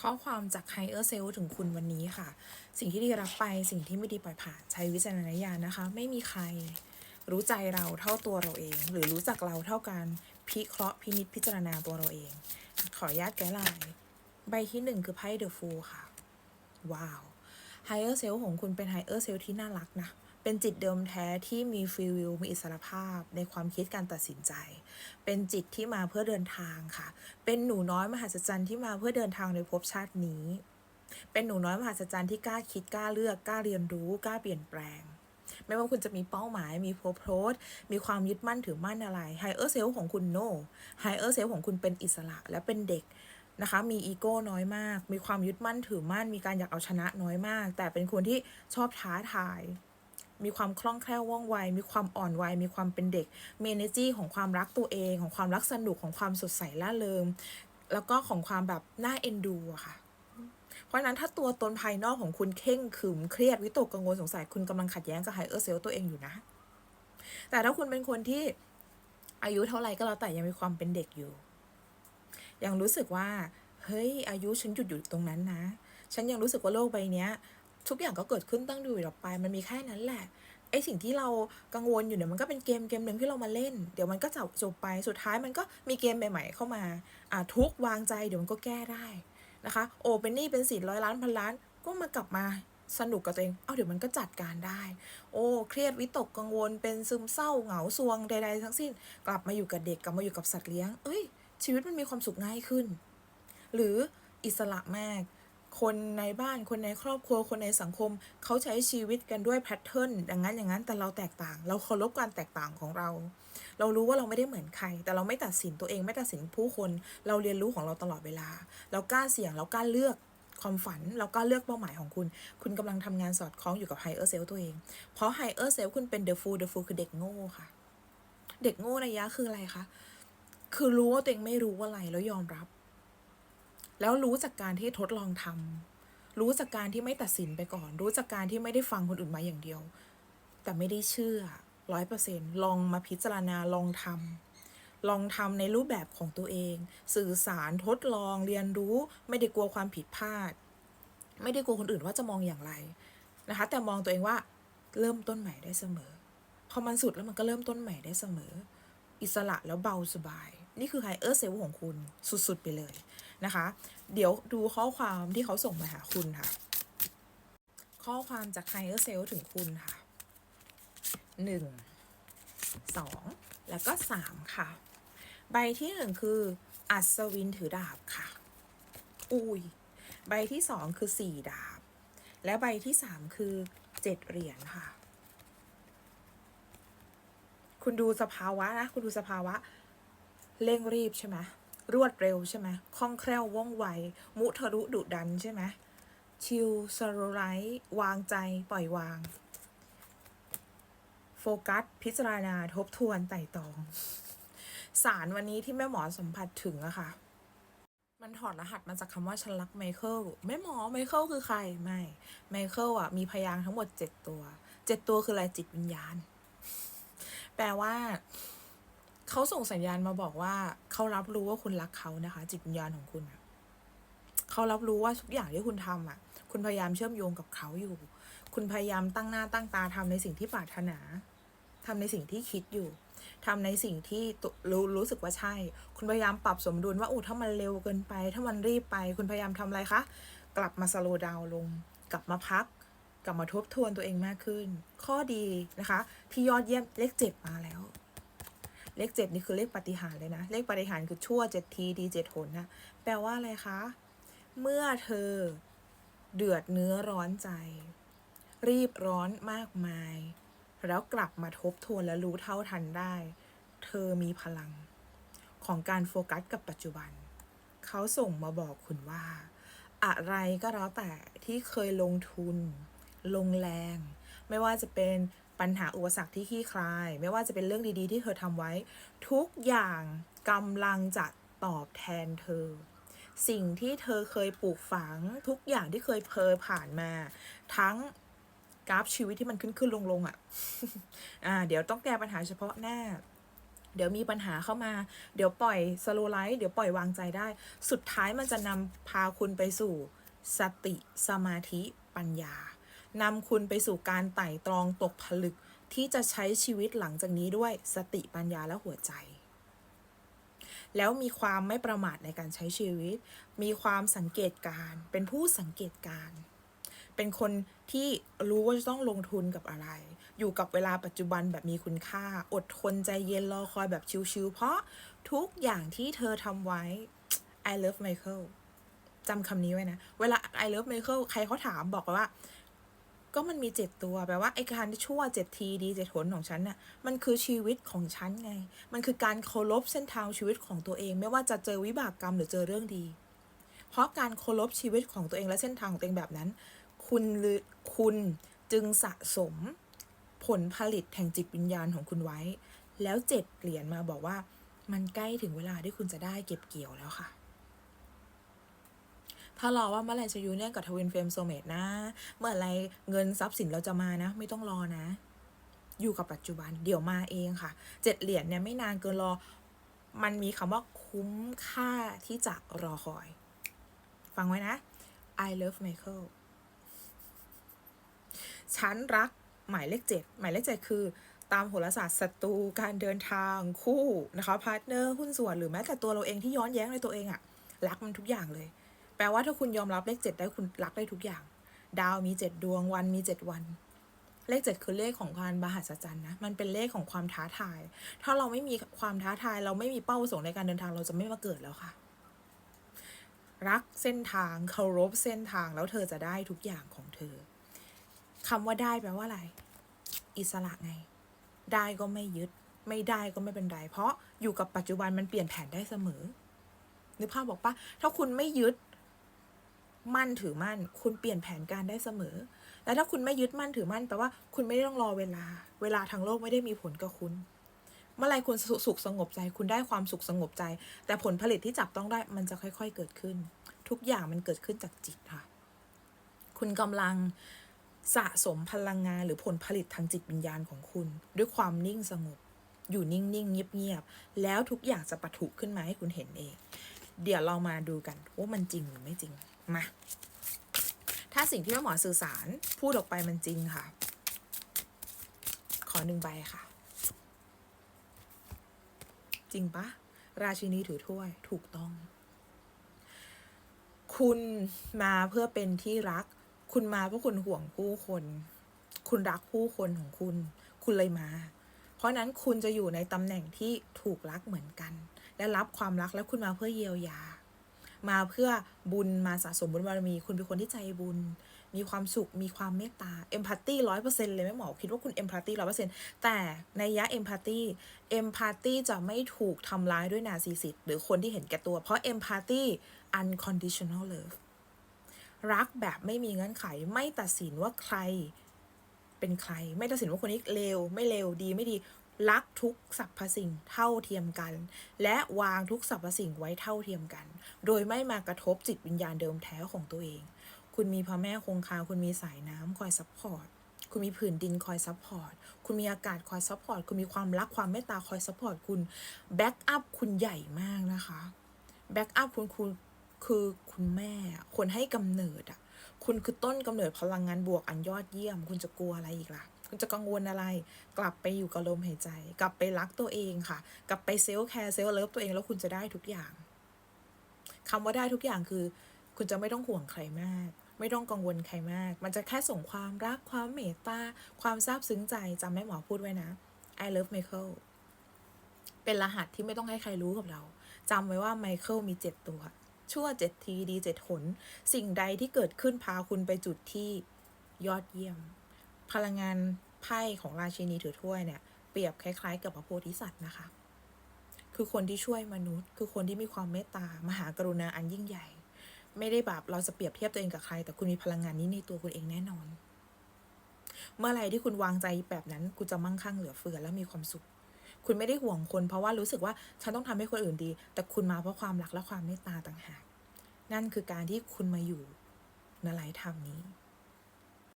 ข้อความจาก Higher Self ถึงคุณวันนี้ค่ะ สิ่งที่ดีรับไปสิ่งที่ไม่ดีปล่อยผ่านใช้วิจารณญาณนะคะ ไม่มีใครรู้ใจเราเท่าตัวเราเอง หรือรู้จักเราเท่ากันพิเคราะห์พินิจพิจารณาตัวเราเอง ขออนุญาตแก้ลาย ใบที่หนึ่งคือไพ่ The Fool ค่ะ ว้าว Higher Self ของคุณเป็น Higher Self ที่น่ารักนะ เป็นจิตเดิมแท้ที่มีฟ e ีวิลมีอิสรภาพในความคิดการตัดสินใจ เป็นจิตที่มาเพื่อเดินทางค่ะ เป็นหนูน้อยมหัศจรรย์ที่มาเพื่อเดินทางในภพชาตินี้ เป็นหนูน้อยมหัศจรรย์ที่กล้าคิดกล้าเลือกกล้าเรียนรู้กล้าเปลี่ยนแปลง ไม่ว่าคุณจะมีเป้าหมายมีโพโพสมีความยึดมั่นถือมั่นอะไรไฮเออร์เซลของคุณโนไฮเออร์เซลของคุณเป็นอิสระและเป็นเด็กนะคะมีอีโก้น้อยมาก มีความยึดมั่นถือมั่น มีการอยากเอาชนะน้อยมาก แต่เป็นคนที่ชอบท้าทาย มีความคล่องแคล่วว่องไว มีความอ่อนวัย มีความเป็นเด็กเมี energy ของความรักตัวเอง ของความรักสนุกของความสดใสล่าเริงแล้วก็ของความแบบน่าเอ็นดูอะค่ะ เพราะฉะนั้นถ้าตัวตนภายนอกของคุณเข่งขึมเครียดวิตกกังวลสงสัยคุณกำลังขัดแย้งกับไฮเออร์เซลตัวเองอยู่นะ แต่ถ้าคุณเป็นคนที่อายุเท่าไหร่ก็แล้วแต่ยังมีความเป็นเด็กอยู่ ยังรู้สึกว่า เฮ้ย อายุฉันหยุดอยู่ตรงนั้นนะ ฉันยังรู้สึกว่าโลกใบเนี้ย ทุกอย่างก็เกิดขึ้นตั้งอยู่ต่อไป มันมีแค่นั้นแหละไอสิ่งที่เรากังวลอยู่เนี่ยมันก็เป็นเกมเกมหนึ่งที่เรามาเล่น เดี๋ยวมันก็จะจบไปสุดท้ายมันก็มีเกมใหม่ ๆ เข้ามาอ่าทุกวางใจเดี๋ยวมันก็แก้ได้นะคะโอเป็นหนี้เป็นสินร้อยล้านพันล้านก็มากลับมาสนุกกับตัวเอง เอาเดี๋ยวมันก็จัดการได้ โอ้ เครียดวิตกกังวล เป็นซึมเศร้าเหงาซวงใด ๆ ทั้งสิ้น กลับมาอยู่กับเด็กกลับมาอยู่กับสัตว์เลี้ยง เอ้ย ชีวิตมันมีความสุขง่ายขึ้น หรืออิสระมาก คนในบ้านคนในครอบครัวคนในสังคม เขาใช้ชีวิตกันด้วยแพทเทิร์นอย่างนั้นอย่างนั้นแต่เราแตกต่าง เราเคารพการแตกต่างของเรา เรารู้ว่าเราไม่ได้เหมือนใคร แต่เราไม่ตัดสินตัวเองไม่ตัดสินผู้คน เราเรียนรู้ของเราตลอดเวลา เรากล้าเสี่ยงเรากล้าเลือกความฝันเรากล้าเลือกเป้าหมายของคุณ คุณกำลังทำงานสอดคล้องอยู่กับไฮเออร์เซลตัวเอง เพราะไฮเออร์เซลคุณเป็นเดอะฟูลเดอะฟูลคือเด็กโง่ค่ะ เด็กโง่ในยะคืออะไรคะ คือรู้ว่าตัวเองไม่รู้อะไรแล้วยอมรับ แล้วรู้จากการที่ทดลองทำรู้จากการที่ไม่ตัดสินไปก่อน รู้จากการที่ไม่ได้ฟังคนอื่นมาอย่างเดียว แต่ไม่ได้เชื่อร้อยเปอร์เซ็นลองมาพิจารณาลองทำลองทำในรูปแบบของตัวเอง สื่อสารทดลองเรียนรู้ ไม่ได้กลัวความผิดพลาด ไม่ได้กลัวคนอื่นว่าจะมองอย่างไรนะคะ แต่มองตัวเองว่าเริ่มต้นใหม่ได้เสมอพอมันสุดแล้วมันก็เริ่มต้นใหม่ได้เสมอ อิสระแล้วเบาสบาย นี่คือไฮเออร์เซลของคุณสุดๆไปเลย นะคะ เดี๋ยวดูข้อความที่เขาส่งมาหาคุณค่ะ ข้อความจากไฮเออร์เซลถึงคุณค่ะหนึ่งสองแล้วก็สามค่ะ ใบที่หนึ่งคือ อัศวินถือดาบค่ะ อุ้ย ใบที่สองคือสี่ดาบ และใบที่สามคือเจ็ดเหรียญค่ะ คุณดูสภาวะนะ คุณดูสภาวะเร่งรีบใช่ไหม รวดเร็วใช่ไหมคล่องแคล่วว่องไว มุทะรุดุดันใช่ไหมชิลสโลไลท์วางใจปล่อยวาง โฟกัส พิจารณาทบทวนไต่ตอง สารวันนี้ที่แม่หมอสัมผัสถึงอะค่ะ มันถอดรหัสมาจากคำว่าฉันรักไมเคิลแม่หมอไมเคิลคือใคร ไม่ไมเคิลอะมีพยางทั้งหมดเจ็ดตัวเจ็ดตัวคืออะไรจิตวิญญาณ แปลว่า เขาส่งสัญญาณมาบอกว่าเขารับรู้ว่าคุณรักเขานะคะ จิตวิญญาณของคุณอะเขารับรู้ว่าทุกอย่างที่คุณทำอะ คุณพยายามเชื่อมโยงกับเขาอยู่ คุณพยายามตั้งหน้าตั้งตาทำในสิ่งที่ปรารถนาทำในสิ่งที่คิดอยู่ทำในสิ่งที่รู้รู้สึกว่าใช่ คุณพยายามปรับสมดุลว่าอู้ถ้ามันเร็วเกินไป ถ้ามันรีบไป คุณพยายามทำอะไรคะ กลับมาสโลดาวลง กลับมาพัก กลับมาทบทวนตัวเองมากขึ้น ข้อดีนะคะ ที่ยอดเยี่ยมเลขเจ็ดมาแล้ว เลขเจ็ดนี่คือเลขปฏิหารเลยนะ เลขปฏิหารคือชั่วเจ็ดทีดีเจ็ดหนนะ แปลว่าอะไรคะ เมื่อเธอเดือดเนื้อร้อนใจ รีบร้อนมากมาย แล้วกลับมาทบทวนและรู้เท่าทันได้ เธอมีพลัง ของการโฟกัสกับปัจจุบัน เขาส่งมาบอกคุณว่า อะไรก็แล้วแต่ที่เคยลงทุน ลงแรง ไม่ว่าจะเป็น ปัญหาอุปสรรคที่ขี้คลาย ไม่ว่าจะเป็นเรื่องดีๆ ที่เธอทำไว้ ทุกอย่างกำลังจะตอบแทนเธอ สิ่งที่เธอเคยปลูกฝังทุกอย่างที่เคยเพยผ่านมา ทั้งกราฟชีวิตที่มันขึ้นขึ้นลงลงๆอะ่ะอ่า เดี๋ยวต้องแก้ปัญหาเฉพาะหน้า เดี๋ยวมีปัญหาเข้ามา เดี๋ยวปล่อยสโลไลท์เดี๋ยวปล่อยวางใจได้ สุดท้ายมันจะนำพาคุณไปสู่สติสมาธิปัญญา นำคุณไปสู่การไต่ตรองตกผลึกที่จะใช้ชีวิตหลังจากนี้ด้วยสติปัญญาและหัวใจ แล้วมีความไม่ประมาทในการใช้ชีวิต มีความสังเกตการ เป็นผู้สังเกตการ เป็นคนที่รู้ว่าจะต้องลงทุนกับอะไร อยู่กับเวลาปัจจุบันแบบมีคุณค่า อดทนใจเย็นรอคอยแบบชิวๆ เพราะทุกอย่างที่เธอทำไว้ I love Michael จำคำนี้ไว้นะ เวลา I love Michael ใครเขาถามบอกว่า ก็มันมีเจ็ดตัวแปลว่าไอ้การที่ชั่วเจ็ดทีดีเจ็ดหนของฉันน่ะมันคือชีวิตของฉันไง มันคือการเคารพเส้นทางชีวิตของตัวเอง ไม่ว่าจะเจอวิบากกรรมหรือเจอเรื่องดี เพราะการเคารพชีวิตของตัวเองและเส้นทางของตัวเองแบบนั้น คุณหรือคุณจึงสะสมผลผลิตแห่งจิตวิญญาณของคุณไว้ แล้วเจ็ดเหรียญมาบอกว่า มันใกล้ถึงเวลาที่คุณจะได้เก็บเกี่ยวแล้วค่ะ ถ้า รอ ว่าเมื่อไรจะยูเนี่ยกับทวินเฟรมโซเมตนะ เมื่อไรเงินทรัพย์สินเราจะมานะ ไม่ต้องรอนะ อยู่กับปัจจุบันเดี๋ยวมาเองค่ะเจ็ดเหรียญเนี่ยไม่นานเกินรอ มันมีคำว่าคุ้มค่าที่จะรอคอย ฟังไว้นะ I love Michael ฉันรักหมายเลขเจ็ดหมายเลขเจ็ดคือตามโหราศาสตร์ศัตรูการเดินทางคู่นะคะพาร์ทเนอร์หุ้นส่วนหรือแม้แต่ตัวเราเองที่ย้อนแย้งในตัวเองอะรักมันทุกอย่างเลย แปลว่าถ้าคุณยอมรับเลขเจ็ดได้คุณรักได้ทุกอย่าง ดาวมีเจ็ดดวงวันมีเจ็ดวัน เลขเจ็ดคือเลขของการมหัศจรรย์นะ มันเป็นเลขของความท้าทาย ถ้าเราไม่มีความท้าทาย เราไม่มีเป้าประสงค์ในการเดินทางเราจะไม่มาเกิดแล้วค่ะ รักเส้นทางเคารพเส้นทางแล้วเธอจะได้ทุกอย่างของเธอคำว่าได้แปลว่าอะไร อิสระไง ได้ก็ไม่ยึด ไม่ได้ก็ไม่เป็นไร เพราะอยู่กับปัจจุบันมันเปลี่ยนแผนได้เสมอนึกภาพบอกปะถ้าคุณไม่ยึด มั่นถือมั่น คุณเปลี่ยนแผนการได้เสมอ แล้วถ้าคุณไม่ยึดมั่นถือมั่นแปลว่าคุณไม่ได้ต้องรอเวลา เวลาทางโลกไม่ได้มีผลกับคุณ เมื่อไรคุณสุขสงบใจ คุณได้ความสุขสงบใจ แต่ผลผลิตที่จับต้องได้มันจะค่อย ๆ เกิดขึ้น ทุกอย่างมันเกิดขึ้นจากจิตค่ะ คุณกำลังสะสมพลังงานหรือผลผลิตทางจิตวิญญาณของคุณ ด้วยความนิ่งสงบ อยู่นิ่งๆเงียบๆแล้วทุกอย่างจะปะทุขึ้นมาให้คุณเห็นเอง เดี๋ยวเรามาดูกันว่ามันจริงหรือไม่จริง มาถ้าสิ่งที่แม่หมอสื่อสารพูดออกไปมันจริงค่ะ ขอหนึ่งใบค่ะ จริงปะราชินีถือถ้วยถูกต้อง คุณมาเพื่อเป็นที่รัก คุณมาเพราะคุณห่วงผู้คน คุณรักผู้คนของคุณ คุณเลยมา เพราะนั้นคุณจะอยู่ในตำแหน่งที่ถูกรักเหมือนกัน และรับความรักแล้วคุณมาเพื่อเยียวยา มาเพื่อบุญมาสะสมบุญบารมี คุณเป็นคนที่ใจบุญ มีความสุข มีความเมตตาเอมพัตตี้ร้อยเปอร์เซ็นต์เลยแม่หมอคิดว่าคุณเอมพัตตี้ร้อยเปอร์เซ็นต์แต่ในยะเอมพัตตี้เอมพัตตี้จะไม่ถูกทำร้ายด้วยนาซิสซิสหรือคนที่เห็นแก่ตัว เพราะเอมพัตตี้ unconditional love รักแบบไม่มีเงื่อนไขไม่ตัดสินว่าใครเป็นใคร ไม่ตัดสินว่าคนนี้เลวไม่เลวดีไม่ดี รักทุกสรรพสิ่งเท่าเทียมกัน และวางทุกสรรพสิ่งไว้เท่าเทียมกัน โดยไม่มากระทบจิตวิญญาณเดิมแท้ของตัวเอง คุณมีพระแม่คงคาคุณมีสายน้ำคอยซัพพอร์ตคุณมีผืนดินคอยซัพพอร์ต คุณมีอากาศคอยซัพพอร์ต คุณมีความรักความเมตตาคอยซัพพอร์ต คุณแบ็กอัพคุณใหญ่มากนะคะ แบ็กอัพคุณคุณคือคุณแม่ คนให้กำเนิดอะ คุณคือต้นกำเนิดพลังงานบวกอันยอดเยี่ยม คุณจะกลัวอะไรอีกล่ะ จะกังวลอะไร กลับไปอยู่กับลมหายใจ กลับไปรักตัวเองค่ะ กลับไปเซลฟ์แคร์เซลฟ์เลิฟตัวเองแล้วคุณจะได้ทุกอย่างคำว่าได้ทุกอย่างคือ คุณจะไม่ต้องห่วงใครมาก ไม่ต้องกังวลใครมาก มันจะแค่ส่งความรักความเมตตาความซาบซึ้งใจจำแม่หมอพูดไว้นะ I love Michael เป็นรหัสที่ไม่ต้องให้ใครรู้กับเราจำไว้ว่าไมเคิลมีเจ็ดตัวชั่วเจ็ดทีดีเจ็ดหน สิ่งใดที่เกิดขึ้นพาคุณไปจุดที่ยอดเยี่ยม พลังงานไพ่ของราชินีถือถ้วยเนี่ยเปรียบคล้าย ๆ กับพระโพธิสัตว์นะคะ คือคนที่ช่วยมนุษย์ คือคนที่มีความเมตตามหากรุณาอันยิ่งใหญ่ ไม่ได้แบบเราจะเปรียบเทียบตัวเองกับใคร แต่คุณมีพลังงานนี้ในตัวคุณเองแน่นอน เมื่อไรที่คุณวางใจแบบนั้นคุณจะมั่งคั่งเหลือเฟือและมีความสุข คุณไม่ได้ห่วงคนเพราะว่ารู้สึกว่าฉันต้องทำให้คนอื่นดี แต่คุณมาเพราะความรักและความเมตตาต่างหาก นั่นคือการที่คุณมาอยู่ในไลฟ์ธรรมนี้